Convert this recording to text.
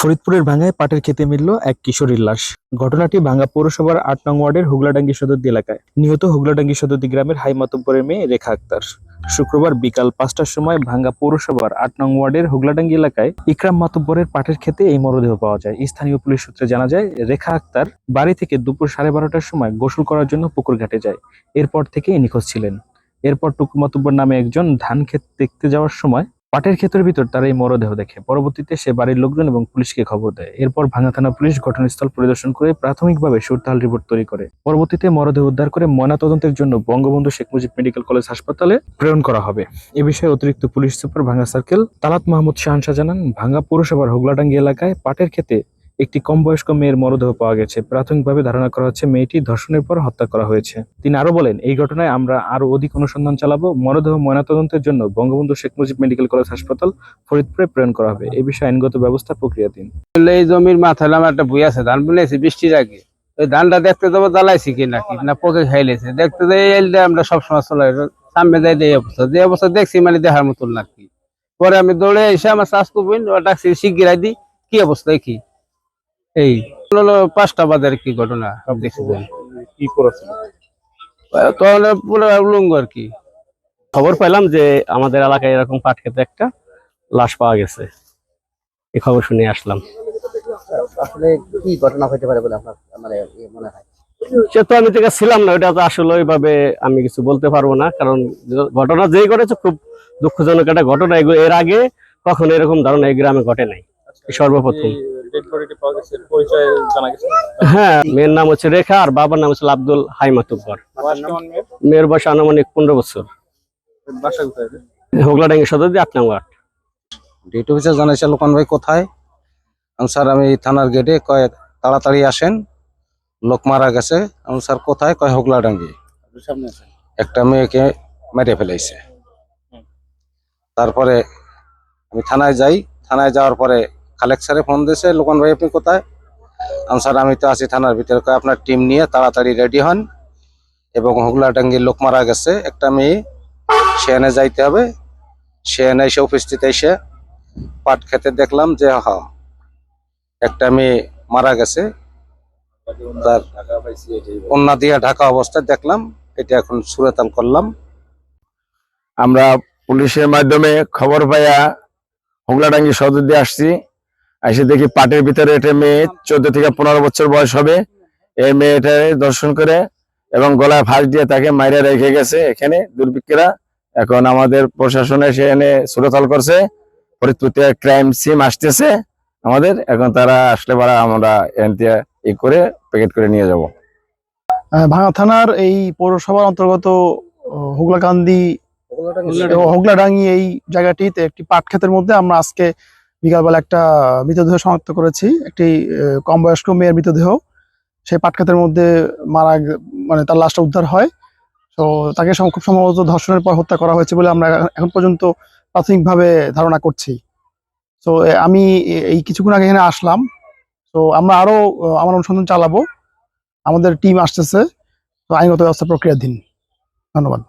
ফরিদপুরের ভাঙ্গায় পাটের খেতে মিলল এক কিশোরীর লাশ। ঘটনাটি ভাঙ্গা পৌরসভার আট নং ওয়ার্ডের হুগলাডাঙ্গি সদরদি এলাকায়। নিহত হুগলাডাঙ্গি সদরদি গ্রামের হাই মাতব্বরের মেয়ে রেখা আক্তার। শুক্রবার বিকাল পাঁচটার সময় ভাঙ্গা পৌরসভার আট নং ওয়ার্ডের হুগলাডাঙ্গি এলাকায় ইকরাম মাতব্বরের পাটের খেতে এই মরদেহ পাওয়া যায়। স্থানীয় পুলিশ সূত্রে জানা যায়, রেখা আক্তার বাড়ি থেকে দুপুর সাড়ে বারোটার সময় গোসল করার জন্য পুকুর ঘাটে যায়। এরপর থেকে নিখোঁজ ছিলেন। এরপর টুকু মাতুব্বর নামে একজন ধান ক্ষেত দেখতে যাওয়ার সময় পাটের ক্ষেত্রের ভিতর তারা এই মরদেহ দেখে। পরবর্তীতে সে বাড়ির লোকজন এবং পুলিশকে খবর দেয়। এরপর ভাঙা থানা পুলিশ ঘটনাস্থল পরিদর্শন করে প্রাথমিকভাবে সুরতাল রিপোর্ট তৈরি করে। পরবর্তীতে মরদেহ উদ্ধার করে ময়নাতদন্তের জন্য বঙ্গবন্ধু শেখ মুজিব মেডিকেল কলেজ হাসপাতালে প্রেরণ করা হবে। এ বিষয়ে অতিরিক্ত police super Bhanga circle Talat Mahmud Shahanshah জানান ভাঙ্গা পৌরসভার হোগলাডাঙ্গি এলাকায় পাটের ক্ষেতে একটি কম বয়স্ক মেয়ের মরদেহ পাওয়া গেছে। প্রাথমিকভাবে ধারণা করা হচ্ছে মেয়েটি ধর্ষণের পর হত্যা করা হয়েছে। তিনি আরও বলেন, এই ঘটনায় আমরা আরও অধিক অনুসন্ধান চালাবো। মরদেহ ময়নাতদন্তের জন্য বঙ্গবন্ধু শেখ মুজিব মেডিকেল কলেজ হাসপাতাল ফরিদপুরে প্রেরণ করা হবে। এ বিষয়ে আইনগত ব্যবস্থা প্রক্রিয়াধীন। বললে এই জমির মাথায় আমার একটা বই আছে, ধান বুনেছি বৃষ্টির আগে ওই ধানটা দেখতে যাব জ্বালাইছি কি নাকি? না, পোকে খাইলেছে। দেখতে যাই আমরা সবসময় চলে সামনে যাই এই অবস্থা। যে অবস্থা দেখছি মানে দেখার মতন নাকি। পরে আমি দৌড়ে এসে আমার শাস্তু বোন ও ডাকছি শিগগিরাই দিই কি অবস্থা কি? এই হলো পাঁচটা বাজার কি ঘটনা সব দেখছি কি করেছিল? তখন পুরো উলঙ্গ আর কি। খবর পেলাম যে আমাদের এলাকায় এরকম পাট খেতে একটা লাশ পাওয়া গেছে। এই খবর শুনে আসলাম। আসলে কি ঘটনা হতে পারে বলে আপনার মানে মনে হয়? সে তো আমি থেকে ছিলাম না ওটা তো আসলে ওইভাবে আমি কিছু বলতে পারব না কারণ ঘটনা যেই ঘটেছে খুব দুঃখজনক একটা ঘটনা। এগুলো এর আগে কখনো এরকম ধরনের এই গ্রামে ঘটে নাই সর্বপ্রথম। হ্যাঁ মেয়ের নাম হচ্ছে রেখা আর বাবার নাম হচ্ছে আব্দুল হাই মাতুব্বর মেয়ের বয়স আনুমানিক পনেরো বছর। কোথায়? হোগলাডাঙ্গি সদর দিয়ে আট নম্বর ডিউটি অফিসার জানাইছে লোকন ভাই কোথায়? আমি স্যার আমি থানার গেটে কয় তাড়াতাড়ি আসেন। লোক মারা গেছে। আমি স্যার কোথায়? কয় হোগলাডাঙ্গি। সামনে আছে একটা মেয়েকে মেরে ফেলাইছে। তারপরে আমি থানায় যাই। থানায় যাওয়ার পরে খালেক স্যারে ফোন দিয়েছে, লোকন ভাই, আপনি কোথায়? আমি স্যার, আমি তো আছি থানার ভিতরে। আপনার টিম নিয়ে তাড়াতাড়ি রেডি হন এবং হোগলাডাঙ্গির লোক মারা গেছে। একটা মেয়ে, সে এনে যাইতে হবে। সে এনে এসে উপস্থিত এসে পাট খেতে দেখলাম যে, হ, একটা মেয়ে মারা গেছে। তার কন্যা দিয়ে ঢাকা অবস্থায় দেখলাম। এটা এখন সুরেতাল করলাম। আমরা পুলিশের মাধ্যমে খবর পাইয়া হোগলাডাঙ্গি সদর দিয়ে আসছি। এসে দেখি পাটের ভিতরে একটা মেয়ে চোদ্দ থেকে পনেরো বছর বয়স হবে। এই মেয়েটা দর্শন করে এবং গলায় ফাঁস দিয়ে তাকে মাইরে রেখে গেছে এখানে দুর্বৃত্তরা এখন আমাদের প্রশাসন এসে এনে সুরতাল করছে। ফরিদপুর থেকে ক্রাইম সিম আসতেছে আমাদের। এখন তারা আসলে পারা আমরা এখান থেকে ই করে প্যাকেট করে নিয়ে যাব। আহ, ভাঙা থানার এই পৌরসভার অন্তর্গত হুগলাকান্দি হোগলাডাঙ্গি। এই জায়গাটিতে একটি পাট ক্ষেতের মধ্যে আমরা আজকে বিকালবেলা একটা মৃতদেহ শনাক্ত করেছি। একটি কম বয়স্ক মেয়ের মৃতদেহ। সেই পাটখাতের মধ্যে মারা মানে তার লাশটা উদ্ধার হয়। তো তাকে খুব সম্ভবত ধর্ষণের পর হত্যা করা হয়েছে বলে আমরা এখন পর্যন্ত প্রাথমিকভাবে ধারণা করছি। তো আমি এই কিছুক্ষণ আগে এখানে আসলাম। তো আমরা আরও আহ, আমার অনুসন্ধান চালাবো। আমাদের টিম আসতেছে। তো আইনগত ব্যবস্থা প্রক্রিয়াধীন। ধন্যবাদ।